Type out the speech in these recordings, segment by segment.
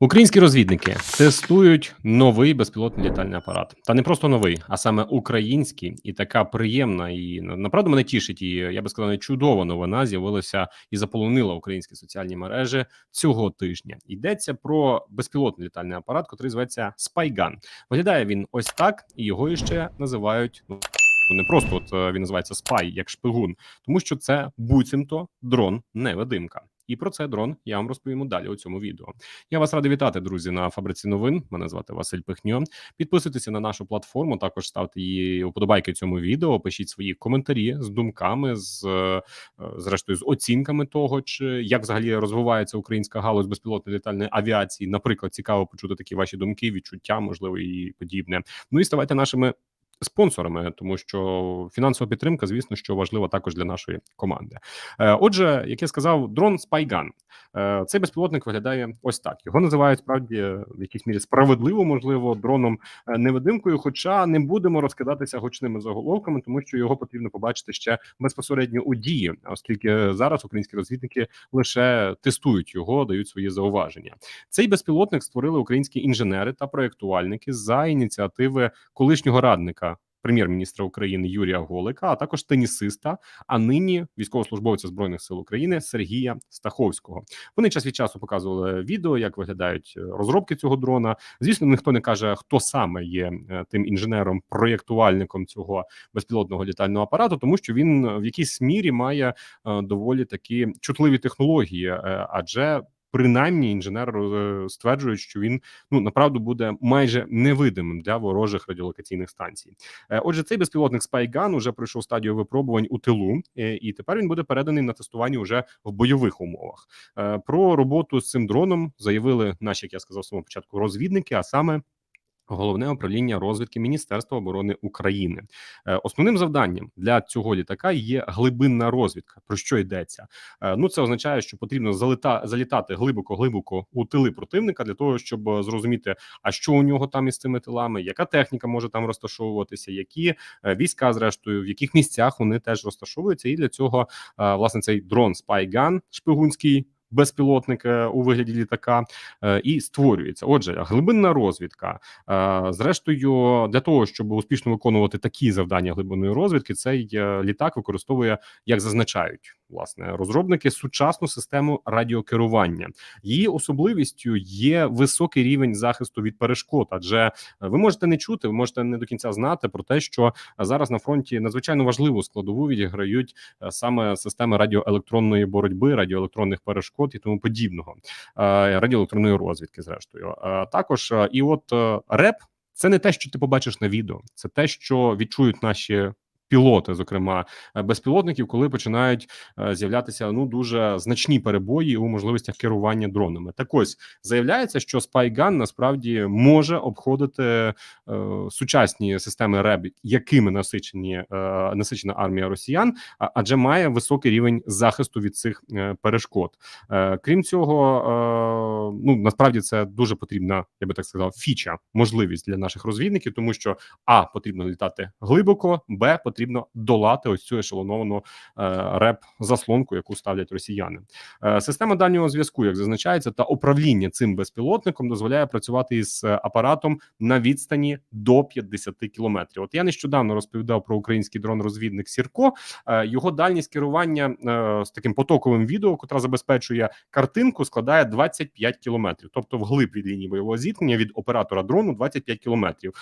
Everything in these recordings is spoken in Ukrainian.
Українські розвідники тестують новий безпілотний літальний апарат, та не просто новий, а саме український, і така приємна і направду мене тішить. І я би сказав, чудова новина з'явилася і заполонила українські соціальні мережі цього тижня. Йдеться про безпілотний літальний апарат, який зветься Спайган. Виглядає він ось так, і його ще називають ну. Не просто от е, він називається спай як шпигун, тому що це буцімто дрон невидимка. І про це дрон я вам розповім далі у цьому відео. Я вас радий вітати, друзі, на фабриці новин. Мене звати Василь Пихньо. Підписуйтеся на нашу платформу. Також ставте її вподобайки цьому відео. Пишіть свої коментарі з думками, з е, зрештою з оцінками того, чи як взагалі розвивається українська галузь безпілотної літальної авіації. Наприклад, цікаво почути такі ваші думки, відчуття, можливо, і подібне. Ну і ставайте нашими спонсорами, тому що фінансова підтримка, звісно, що важлива також для нашої команди. Е, отже, як я сказав, дрон Spygun. Е, цей безпілотник виглядає ось так. Його називають справді в якійсь мірі справедливо, можливо, дроном е, невидимкою. Хоча не будемо розкидатися гучними заголовками, тому що його потрібно побачити ще безпосередньо у дії, оскільки зараз українські розвідники лише тестують його, дають свої зауваження. Цей безпілотник створили українські інженери та проєктувальники за ініціативи колишнього радника прем'єр-міністра України Юрія Голика, а також тенісиста, а нині військовослужбовця збройних сил України Сергія Стаховського. Вони час від часу показували відео, як виглядають е, розробки цього дрона. Звісно, ніхто не каже, хто саме є е, тим інженером, проєктувальником цього безпілотного літального апарату, тому що він в якійсь мірі має е, доволі такі чутливі технології, адже принаймні інженер стверджує, стверджують, що він ну направду буде майже невидимим для ворожих радіолокаційних станцій. Е, отже, цей безпілотник Spygun уже пройшов стадію випробувань у тилу, е, і тепер він буде переданий на тестування уже в бойових умовах. Про роботу з цим дроном заявили наші, як я сказав, самого початку розвідники, а саме. Головне управління розвідки Міністерства оборони України е, основним завданням для цього літака є глибинна розвідка. Про що йдеться? Е, ну це означає, що потрібно залита залітати глибоко, глибоко у тили противника для того, щоб зрозуміти, а що у нього там із цими тилами, яка техніка може там розташовуватися, які е, війська, зрештою, в яких місцях вони теж розташовуються, і для цього власне цей дрон Spy шпигунський безпілотник у вигляді літака е, і створюється. Отже, глибинна розвідка. Е, зрештою, для того щоб успішно виконувати такі завдання глибинної розвідки, цей е, літак використовує, як зазначають власне розробники, сучасну систему радіокерування. Її особливістю є високий рівень захисту від перешкод. Адже ви можете не чути, ви можете не до кінця знати про те, що зараз на фронті надзвичайно важливу складову відіграють саме системи радіоелектронної боротьби, радіоелектронних перешкод і тому подібного е, радіоелектронної розвідки. Зрештою, е, також е, і от реп це не те, що ти побачиш на відео, це те, що відчують наші пілоти, зокрема е, безпілотників, коли починають е, з'являтися ну дуже значні перебої у можливостях керування дронами. Так ось заявляється, що Spygun насправді може обходити е, сучасні системи РЕБ, якими насичені е, насичена армія росіян, адже має високий рівень захисту від цих е, перешкод. Е, крім цього, е, ну насправді це дуже потрібна, я би так сказав, фіча можливість для наших розвідників, тому що а потрібно літати глибоко, б потрібно потрібно долати ось цю ешелоновану е, реп заслонку, яку ставлять росіяни. Е, система дальнього зв'язку, як зазначається, та управління цим безпілотником дозволяє працювати із е, апаратом на відстані до 50 кілометрів. От я нещодавно розповідав про український дрон-розвідник Сірко. Його дальність керування з таким потоковим відео, котра забезпечує картинку, складає 25 кілометрів, тобто вглиб від лінії бойового зіткнення від оператора дрону 25 кілометрів.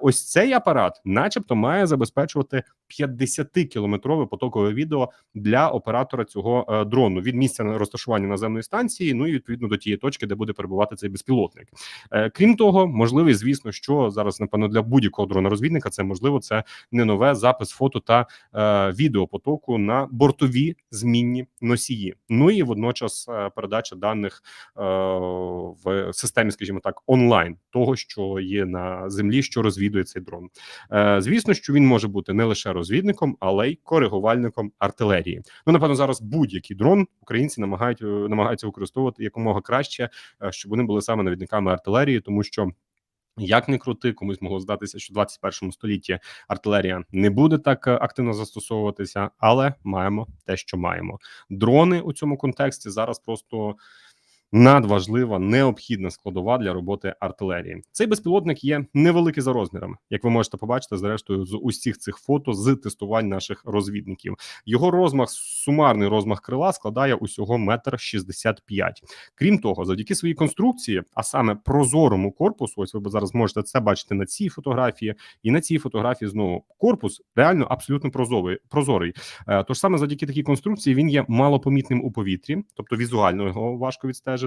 Ось цей апарат, начебто, має забезпечувати 50-кілометрове потокове відео для оператора цього е, дрону від місця розташування наземної станції. Ну і відповідно до тієї точки, де буде перебувати цей безпілотник. Е, крім того, можливий, звісно, що зараз напевно для будь-якого дрона розвідника це можливо. Це не нове запис фото та е, відеопотоку на бортові змінні носії. Ну і водночас передача даних в системі, скажімо так, онлайн того, що є на землі, що розвідує цей дрон. Звісно, що він може бути не лише розвідником, але й коригувальником артилерії. Ну напевно, зараз будь-який дрон українці намагають е, намагаються використовувати якомога краще, е, щоб вони були саме навідниками артилерії, тому що. Як не крути, комусь могло здатися, що в 21 столітті артилерія не буде так е, активно застосовуватися, але маємо те, що маємо. Дрони у цьому контексті зараз просто надважлива, необхідна складова для роботи артилерії. Цей безпілотник є невеликий за розмірами, як ви можете побачити, зрештою з усіх цих фото з тестувань наших розвідників. Його розмах, сумарний розмах крила складає усього метр шістдесят п'ять. Крім того, завдяки своїй конструкції, а саме прозорому корпусу, ось ви зараз можете це бачити на цій фотографії, і на цій фотографії знову корпус реально абсолютно прозорий. прозорий. Е, Тож саме завдяки такій конструкції він є малопомітним у повітрі, тобто візуально його важко відстежити.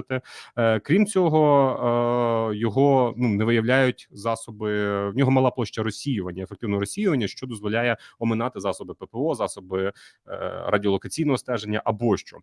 Е, Крім цього, е, його ну не виявляють засоби. В нього мала площа розсіювання, ефективного розсіювання, що дозволяє оминати засоби ППО, засоби е, радіолокаційного стеження або що.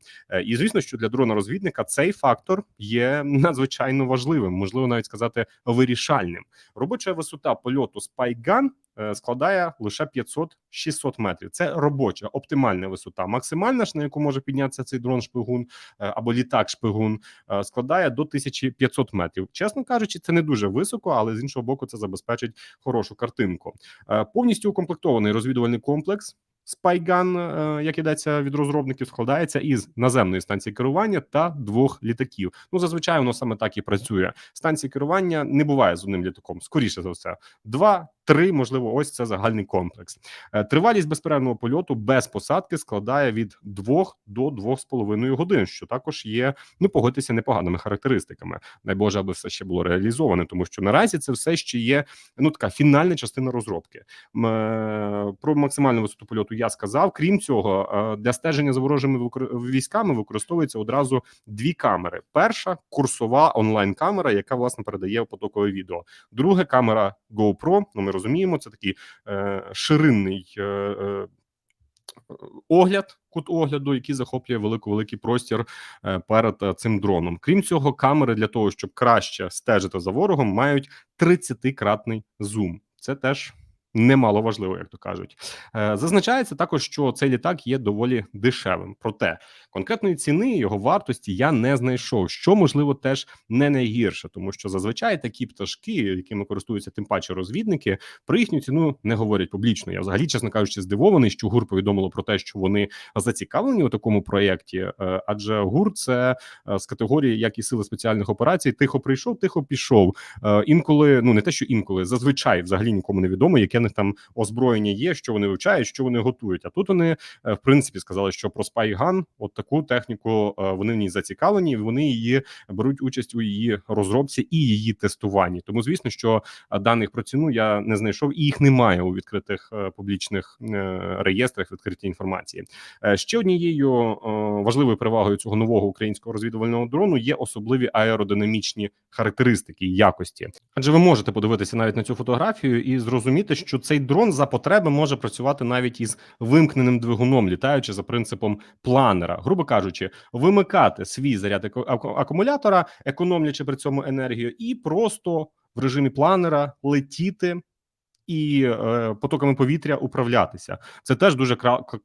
І звісно, що для дрона розвідника цей фактор є надзвичайно важливим, можливо, навіть сказати вирішальним. Робоча висота польоту Spy-Gun складає лише 500-600 метрів. Це робоча оптимальна висота. Максимальна ж на яку може піднятися цей дрон шпигун е, або літак шпигун е, складає до 1500 метрів. Чесно кажучи, це не дуже високо, але з іншого боку, це забезпечить хорошу картинку. Е, Повністю укомплектований розвідувальний комплекс. Е, як ідеться від розробників, складається із наземної станції керування та двох літаків. Ну зазвичай воно саме так і працює. Станції керування не буває з одним літаком. Скоріше за все, два, три, можливо, ось це загальний комплекс. Е, Тривалість безперервного польоту без посадки складає від 2 до 2,5 годин, що також є, ну погодьтеся, непоганими характеристиками. Дай Боже, аби все ще було реалізоване, тому що наразі це все ще є ну така фінальна частина розробки. Е, Про максимальну висоту польоту я сказав. Крім цього, е, для стеження за ворожими військами використовується одразу дві камери: перша курсова онлайн камера, яка власне передає потокове відео. Друга камера GoPro, ми розуміємо, це такий е, ширинний. Е, е, Огляд, кут огляду, який захоплює велико-великий простір е, перед е, цим дроном. Крім цього, камери для того, щоб краще стежити за ворогом, мають 30-кратний зум. Це теж немало важливо, як то кажуть. Е, Зазначається також, що цей літак є доволі дешевим. Проте конкретної ціни його вартості я не знайшов, що можливо теж не найгірше, тому що зазвичай такі пташки, якими користуються тим паче розвідники, про їхню ціну не говорять публічно. Я взагалі, чесно кажучи, здивований, що ГУР повідомило про те, що вони зацікавлені у такому проєкті, е, адже ГУР це е, з категорії, як і сили спеціальних операцій, тихо прийшов, тихо пішов. Інколи, ну не те, що інколи, зазвичай взагалі нікому не відомо, яке них там озброєння є, що вони вивчають, що вони готують. А тут вони е, в принципі сказали, що про Spy-Gun, от таку техніку е, вони в ній зацікавлені, вони її беруть участь у її розробці і її тестуванні. Тому, звісно, що е, даних про ціну я не знайшов, і їх немає у відкритих публічних реєстрах відкритій інформації. Ще однією важливою перевагою цього нового українського розвідувального дрону є особливі аеродинамічні характеристики і якості. Адже ви можете подивитися навіть на цю фотографію і зрозуміти, що цей дрон за потреби може працювати навіть із вимкненим двигуном, літаючи за принципом планера, грубо кажучи, вимикати свій заряд аку- аку- акумулятора, економлячи при цьому енергію, і просто в режимі планера летіти. І е, потоками повітря управлятися це теж дуже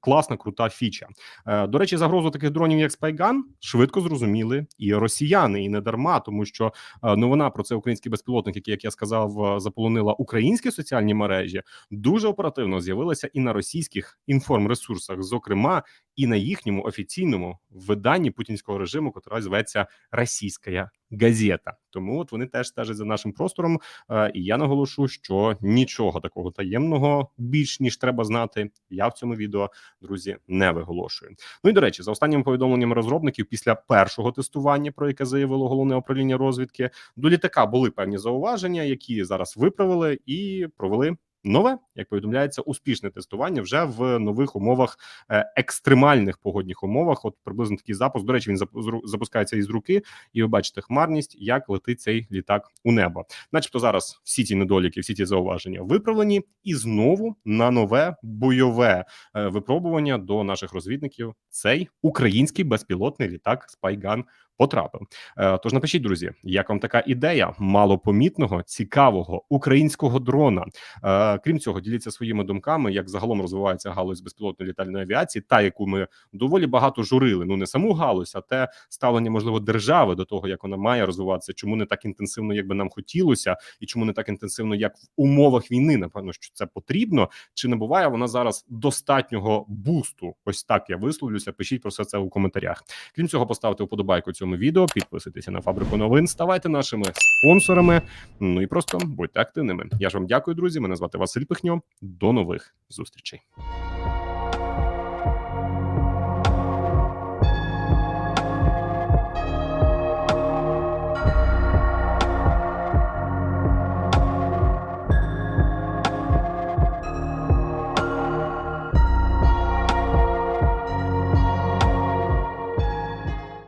класна, крута фіча. Е, до речі, загрозу таких дронів, як Спайган, швидко зрозуміли і росіяни, і не дарма, тому що е, новина про це український безпілотник, який, як я сказав, заполонила українські соціальні мережі, дуже оперативно з'явилася і на російських інформресурсах, зокрема і на їхньому офіційному виданні путінського режиму, котра зветься Російська газета. Тому от вони теж стежать за нашим простором. Е, І я наголошу, що нічого такого таємного більш ніж треба знати. Я в цьому відео, друзі, не виголошую. Ну і до речі, за останніми повідомленнями розробників, після першого тестування, про яке заявило головне управління розвідки, до літака були певні зауваження, які зараз виправили і провели. Нове, як повідомляється, успішне тестування вже в нових умовах е, екстремальних погодних умовах. От приблизно такий запуск. До речі, він зап- запускається із руки, і ви бачите хмарність, як летить цей літак у небо. Начебто зараз всі ці недоліки, всі ці зауваження виправлені, і знову на нове бойове е, випробування до наших розвідників цей український безпілотний літак Spygun потрапив. Е, Тож напишіть, друзі, як вам така ідея малопомітного, цікавого українського дрона? Е, Крім цього, діліться своїми думками, як загалом розвивається галузь безпілотної літальної авіації, та яку ми доволі багато журили. Ну не саму галузь, а те ставлення можливо держави до того, як вона має розвиватися, чому не так інтенсивно, як би нам хотілося, і чому не так інтенсивно, як в умовах війни. Напевно, що це потрібно. Чи не буває вона зараз достатнього бусту? Ось так я висловлюся. Пишіть про все це у коментарях. Крім цього, поставте вподобайку цьому цьому відео. Підписуйтеся на фабрику новин, ставайте нашими спонсорами. Ну і просто будьте активними. Я ж вам дякую, друзі. Мене звати Василь Пихньо. До нових зустрічей.